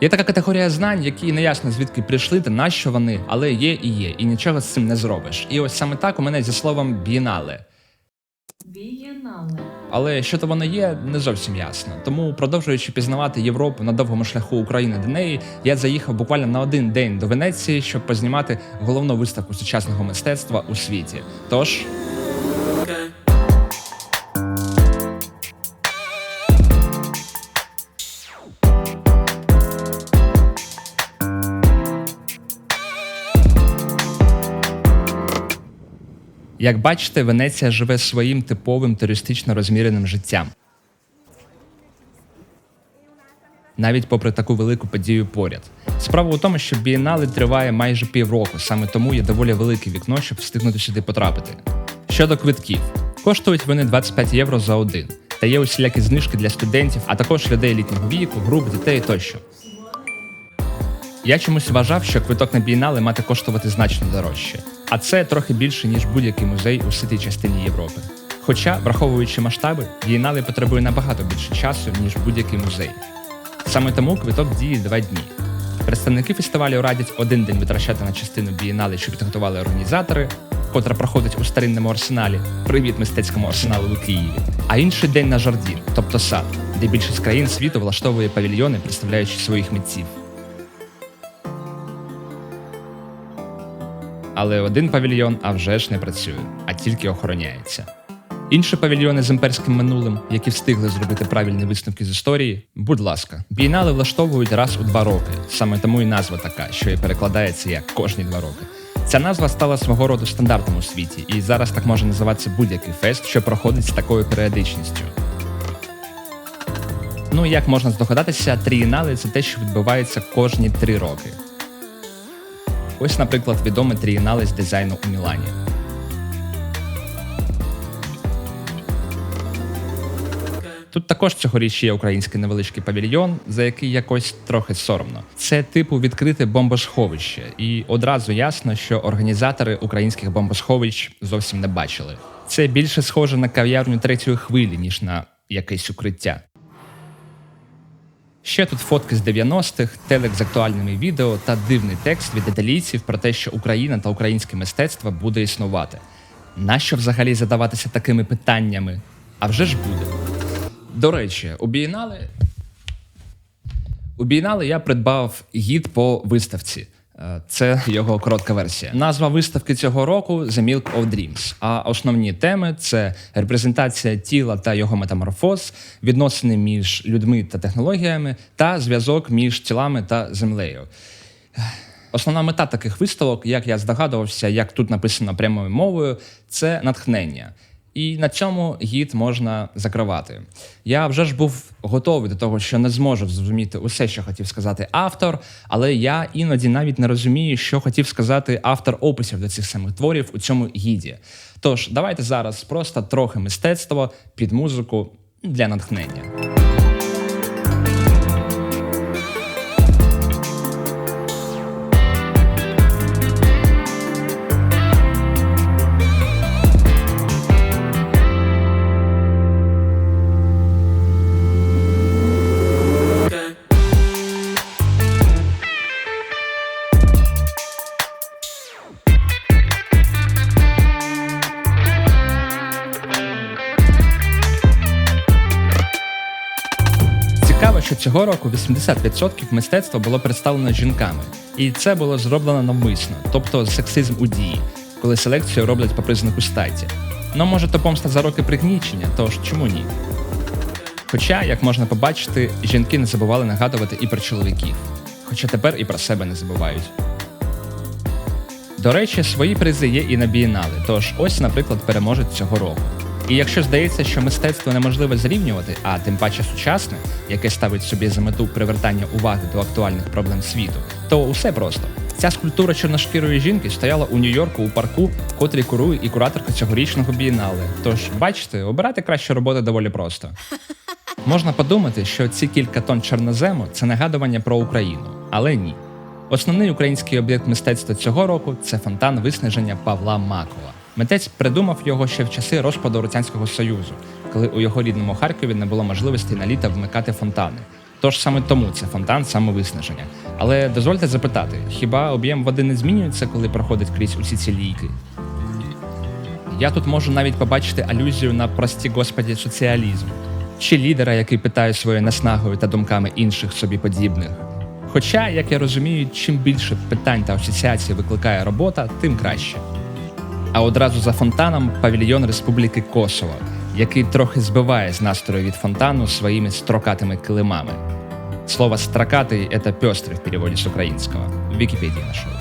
Є така категорія знань, які неясно звідки прийшли та нащо вони, але є і є, і нічого з цим не зробиш. І ось саме так у мене зі словом бієнале. Бієнале. Але що то воно є, не зовсім ясно. Тому, продовжуючи пізнавати Європу на довгому шляху України до неї, я заїхав буквально на один день до Венеції, щоб познімати головну виставку сучасного мистецтва у світі. Тож. Як бачите, Венеція живе своїм типовим туристично розміреним життям. Навіть попри таку велику подію поряд. Справа у тому, що бієнале триває майже півроку, саме тому є доволі велике вікно, щоб встигнути сюди потрапити. Щодо квитків, коштують вони 25 євро за один, та є усілякі знижки для студентів, а також людей літнього віку, груп, дітей тощо. Я чомусь вважав, що квиток на бієнале мати коштувати значно дорожче, а це трохи більше, ніж будь-який музей у ситій частині Європи. Хоча, враховуючи масштаби, бієнале потребує набагато більше часу, ніж будь-який музей. Саме тому квиток діє два дні. Представники фестивалю радять один день витрачати на частину бієнале, що підготували організатори, котра проходить у старинному арсеналі. Привіт мистецькому арсеналу у Києві. А інший день на жардін, тобто сад, де більшість країн світу влаштовує павільйони, представляючи своїх митців. Але один павільйон а вже ж не працює, а тільки охороняється. Інші павільйони з імперським минулим, які встигли зробити правильні висновки з історії, будь ласка, бієнали влаштовують раз у два роки. Саме тому і назва така, що і перекладається як кожні два роки. Ця назва стала свого роду стандартом у світі, і зараз так може називатися будь-який фест, що проходить з такою періодичністю. Ну і як можна здогадатися, трієнали це те, що відбувається кожні три роки. Ось, наприклад, відомий трієнале з дизайну у Мілані. Тут також цьогоріч є український невеличкий павільйон, за який якось трохи соромно. Це типу відкрите бомбосховище, і одразу ясно, що організатори українських бомбосховищ зовсім не бачили. Це більше схоже на кав'ярню третьої хвилі, ніж на якесь укриття. Ще тут фотки з 90-х, телек з актуальними відео та дивний текст від італійців про те, що Україна та українське мистецтво буде існувати. Нащо взагалі задаватися такими питаннями? А вже ж буде. До речі, у Бієнале у Бієнале я придбав гід по виставці. Е, Це його коротка версія. Назва виставки цього року The Milk of Dreams. А основні теми це репрезентація тіла та його метаморфоз, відносини між людьми та технологіями, та зв'язок між тілами та землею. Основна мета таких виставок, як я здогадувався, як тут написано прямою мовою, це натхнення. І на цьому гід можна закривати. Я вже ж був готовий до того, що не зможу зрозуміти усе, що хотів сказати автор, але я іноді навіть не розумію, що хотів сказати автор описів до цих самих творів у цьому гіді. Тож давайте зараз просто трохи мистецтво під музику для натхнення. Що цього року 80% мистецтва було представлено жінками, і це було зроблено навмисно, тобто сексизм у дії, коли селекцію роблять по признаку статі. Ну може то помста за роки пригнічення, тож чому ні? Хоча, як можна побачити, жінки не забували нагадувати і про чоловіків, хоча тепер і про себе не забувають. До речі, свої призи є і на бієнале, тож ось, наприклад, переможець цього року. І якщо здається, що мистецтво неможливо зрівнювати, а тим паче сучасне, яке ставить собі за мету привертання уваги до актуальних проблем світу, то усе просто. Ця скульптура чорношкірої жінки стояла у Нью-Йорку у парку, котрий курує і кураторка цьогорічного бієнале. Тож, бачите, обирати кращу роботу доволі просто. Можна подумати, що ці кілька тонн чорнозему це нагадування про Україну, але ні. Основний український об'єкт мистецтва цього року це фонтан виснаження Павла Макова. Митець придумав його ще в часи розпаду Радянського Союзу, коли у його рідному Харкові не було можливості на літо вмикати фонтани. Тож саме тому це фонтан самовиснаження. Але дозвольте запитати, хіба об'єм води не змінюється, коли проходить крізь усі ці лійки? Я тут можу навіть побачити алюзію на прості господі соціалізм, чи лідера, який питає своєю наснагою та думками інших собі подібних. Хоча, як я розумію, чим більше питань та асоціацій викликає робота, тим краще. А одразу за фонтаном павільйон Республіки Косово, який трохи збиває з настрою від фонтану своїми строкатими килимами. Слово «строкатий» – это пестрый в переводі з українського. В Вікіпедії знайшов.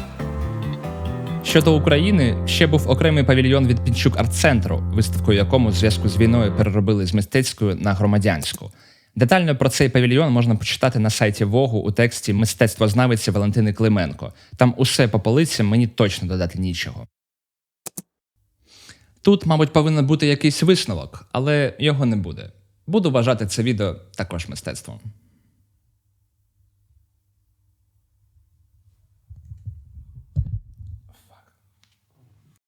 Щодо України, ще був окремий павільйон від Пінчук арт-центру, виставку якому в зв'язку з війною переробили з мистецькою на громадянську. Детально про цей павільйон можна почитати на сайті Вогу у тексті мистецтвознавиці Валентини Клименко. Там усе по полицям мені точно додати нічого. Тут, мабуть, повинен бути якийсь висновок, але його не буде. Буду вважати це відео також мистецтвом.